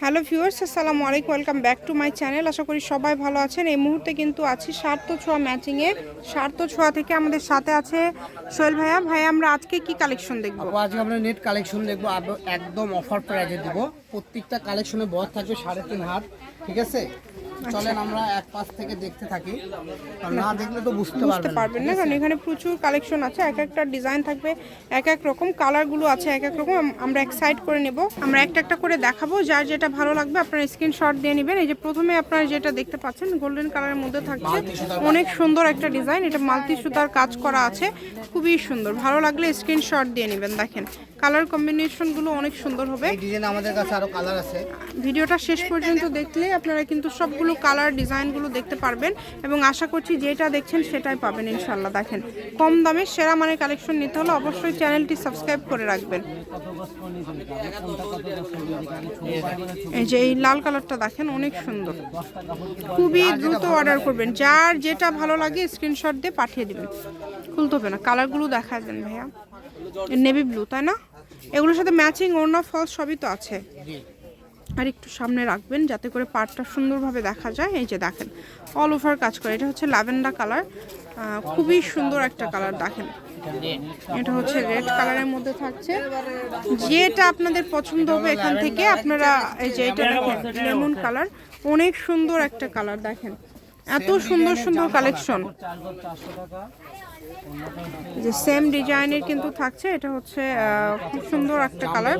Hello viewers, আসসালামু আলাইকুম, welcome back to my channel. আশা করি সবাই ভালো আছেন। এই মুহূর্তে কিন্তু আছি সার্থ ছোঁয়া ম্যাচিংয়ে। সার্থ ছোঁয়া থেকে আমাদের সাথে আছে সোহেল ভাইয়া। ভাই আমরা আজকে কি কালেকশন দেখব? আজকে আমরা নেট কালেকশন দেখব। একদম অফার প্রাইজে দেবো। প্রত্যেকটা কালেকশনে বড় থাকবে সাড়ে তিন হাত, ঠিক আছে? চলেন আমরা এক পাশ থেকে দেখতে থাকি। না দেখলে তো বুঝতে বুঝতে পারবেন না। কারণ এখানে প্রচুর কালেকশন আছে এক একটা ডিজাইন থাকবে এক এক রকম কালারগুলো আছে এক এক রকম আমরা এক সাইড করে নেব। আমরা একটা একটা করে দেখাবো যার যেটা ভালো লাগবে আপনারা স্ক্রিনশট দিয়ে নেবেন। এই যে প্রথমে আপনারা যেটা দেখতে পাচ্ছেন গোল্ডেন কালারের মধ্যে থাকছে। অনেক সুন্দর একটা ডিজাইন এটা মাল্টি সুতার কাজ করা আছে খুবই সুন্দর। ভালো লাগলে স্ক্রিনশট দিয়ে নেবেন দেখেন। কালার কম্বিনেশনগুলো অনেক সুন্দর হবে। এই ডিজাইন আমাদের কাছে আরও কালার আছে। ভিডিওটা শেষ পর্যন্ত দেখলে আপনারা কিন্তু সবগুলো কালার ডিজাইনগুলো দেখতে পারবেন এবং আশা করছি যেটা দেখছেন সেটাই পাবেন ইনশাল্লাহ দেখেন কম দামে সেরা মানের কালেকশন নিতে হলে অবশ্যই চ্যানেলটি সাবস্ক্রাইব করে রাখবেন। এই যে এই লাল কালারটা দেখেন অনেক সুন্দর। খুবই দ্রুত অর্ডার করবেন। যার যেটা ভালো লাগে স্ক্রিনশট দিয়ে পাঠিয়ে দিবেন। খুলতে হবে না। কালারগুলো দেখা দেন ভাইয়া। নেভি ব্লু তাই না? এগুলোর সাথে ম্যাচিং ওড়না ফলস সবই তো আছে। আর একটু সামনে রাখবেন যাতে করে পাড়টা সুন্দরভাবে দেখা যায়। এই যে দেখেন অল ওভার কাজ করে। এটা হচ্ছে ল্যাভেন্ডার কালার খুবই সুন্দর একটা কালার দেখেন। এটা হচ্ছে রেড কালারের মধ্যে থাকছে। যেটা আপনাদের পছন্দ হবে এখান থেকে আপনারা এই যে এটা দেখেন লেমন কালার অনেক সুন্দর একটা কালার দেখেন। এত সুন্দর সুন্দর কালেকশন যে সেম ডিজাইনের কিন্তু থাকছে এটা হচ্ছে খুব সুন্দর একটা কালার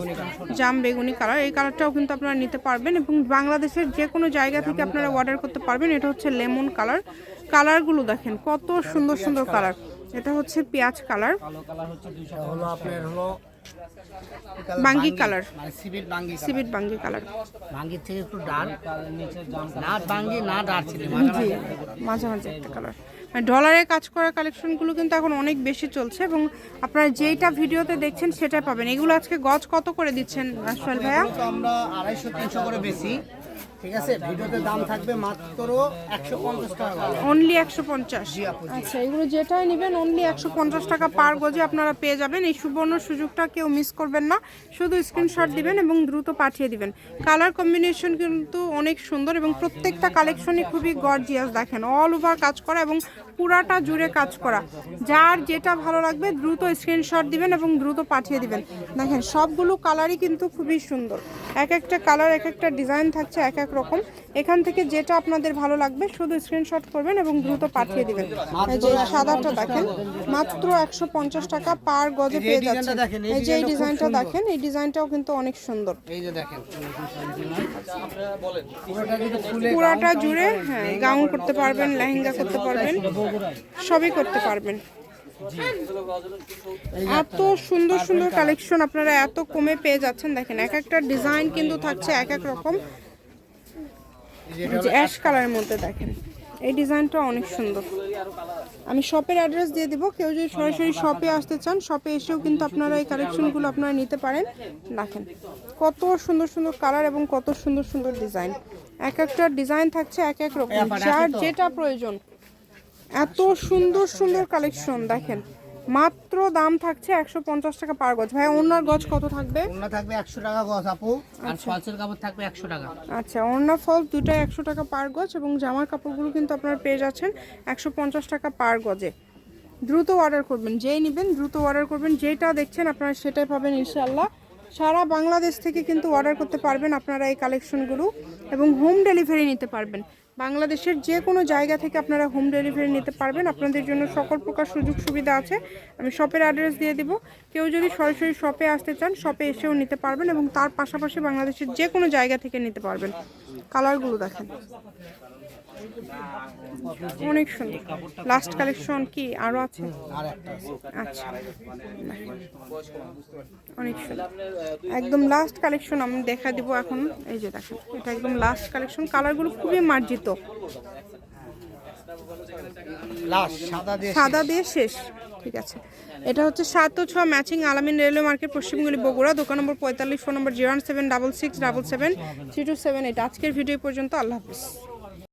জাম বেগুনি কালার এই কালারটাও কিন্তু আপনারা নিতে পারবেন এবং বাংলাদেশের যে কোনো জায়গা থেকে আপনারা অর্ডার করতে পারবেন এটা হচ্ছে লেমন কালার কালারগুলো দেখেন কত সুন্দর সুন্দর কালার এটা হচ্ছে পেঁয়াজ কালার বাঙ্গি কালার সিবিট বাঙ্গি বাঙ্গি কালার বাঙ্গির থেকে একটু ডার্ক না বাঙ্গি না ডার্ক ছিল। মাঝে মাঝে একটা কালার ডলারের কাজ করা কালেকশনগুলো কিন্তু এখন অনেক বেশি চলছে এবং আপনারা যেইটা ভিডিওতে দেখছেন সেটাই পাবেন। এগুলো আজকে গজ কত করে দিচ্ছেন আসল ভাইয়া? আমরা আড়াইশো, তিনশো করে বেশি। ঠিক আছে? ভিডিওতে দাম থাকবে মাত্র একশো পঞ্চাশ টাকা অনলি একশো পঞ্চাশ। জি আপু জি। আচ্ছা এগুলো যেটাই নেবেন অনলি একশো পঞ্চাশ টাকা পার গজে আপনারা পেয়ে যাবেন। এই সুবর্ণ সুযোগটা কেউ মিস করবেন না। শুধু স্ক্রিনশট দিবেন এবং দ্রুত পাঠিয়ে দিবেন। কালার কম্বিনেশন কিন্তু অনেক সুন্দর এবং প্রত্যেকটা কালেকশনই খুবই গর্জিয়াস দেখেন। অল ওভার কাজ করা এবং পুরাটা জুড়ে কাজ করা। যার যেটা ভালো লাগবে দ্রুত স্ক্রিনশট দিবেন এবং দ্রুত পাঠিয়ে দিবেন। দেখেন সবগুলো কালারই কিন্তু খুবই সুন্দর। এক একটা কালার এক একটা ডিজাইন থাকছে এক এক রকম। এখান থেকে যেটা আপনাদের ভালো লাগবে শুধু স্ক্রিনশট করবেন এবং দ্রুত পাঠিয়ে দিবেন। এই যে সাদাটা দেখেন মাত্র একশো পঞ্চাশ টাকা পার গজে পেয়ে যাচ্ছেন এই যে এই ডিজাইনটা। দেখেন এই ডিজাইনটাও কিন্তু অনেক সুন্দর। এই যে দেখেন পুরোটা জুড়ে হ্যাঁ গাউন করতে পারবেন লেহেঙ্গা করতে পারবেন সবই করতে পারবেন। এত সুন্দর সুন্দর কালেকশন আপনারা এত কমে পেয়ে যাচ্ছেন। দেখেন এক একটা ডিজাইন কিন্তু থাকছে এক এক রকম। অ্যাশ কালারের মধ্যে দেখেন। এই ডিজাইনটা অনেক সুন্দর। আমি শপের অ্যাড্রেস দিয়ে দিব। কেউ যদি সরাসরি শপে আসতে চান শপে এসেও কিন্তু আপনারা এই কালেকশনগুলো আপনারা নিতে পারেন। দেখেন কত সুন্দর সুন্দর কালার এবং কত সুন্দর সুন্দর ডিজাইন এক একটা ডিজাইন থাকছে এক এক রকম। যার যেটা প্রয়োজন। এত সুন্দর সুন্দর কালেকশন দেখেন। মাত্র দাম থাকছে একশো পঞ্চাশ টাকা পার গজ। ভাই ওনার গজ কত থাকবে? ওড়না থাকবে একশো টাকা গজ আপু। আর ফলসের কাপড় থাকবে একশো টাকা। আচ্ছা ওড়না ফল দুটাই একশো টাকা পার গজ এবং জামার কাপড়গুলো কিন্তু আপনারা পেয়ে যাচ্ছেন একশো পঞ্চাশ টাকা পার গজে। দ্রুত অর্ডার করবেন যেই নেবেন দ্রুত অর্ডার করবেন। যেটা দেখছেন আপনারা সেটাই পাবেন ইনশাল্লাহ সারা বাংলাদেশ থেকে কিন্তু অর্ডার করতে পারবেন আপনারা এই কালেকশনগুলো এবং হোম ডেলিভারি নিতে পারবেন। বাংলাদেশের যে কোনো জায়গা থেকে আপনারা হোম ডেলিভারি নিতে পারবেন। আপনাদের জন্য সকল প্রকার সুযোগ সুবিধা আছে। আমি শপের অ্যাড্রেস দিয়ে দিব। কেউ যদি সরাসরি শপে আসতে চান শপে এসেও নিতে পারবেন এবং তার পাশাপাশি বাংলাদেশের যে কোনো জায়গা থেকে নিতে পারবেন। কালারগুলো দেখেন। অনেক সুন্দর। লাস্ট কালেকশন কি আরও আছে। আচ্ছা। অনেক সুন্দর। একদম লাস্ট কালেকশন আমি দেখা দিব এখন। এই যে দেখেন এটা একদম লাস্ট কালেকশন কালারগুলো খুবই মার্জিত। সাদা দিয়ে সাদা দিয়ে শেষ। ঠিক আছে। এটা হচ্ছে সাত ও ছয় ম্যাচিং আলামিন রেলওয়ে মার্কেট পশ্চিমগুলি বগুড়া দোকান নম্বর পঁয়তাল্লিশ phone number zero seven double six double seven three two seven eight আজকের ভিডিও পর্যন্ত আল্লাহ হাফিজ।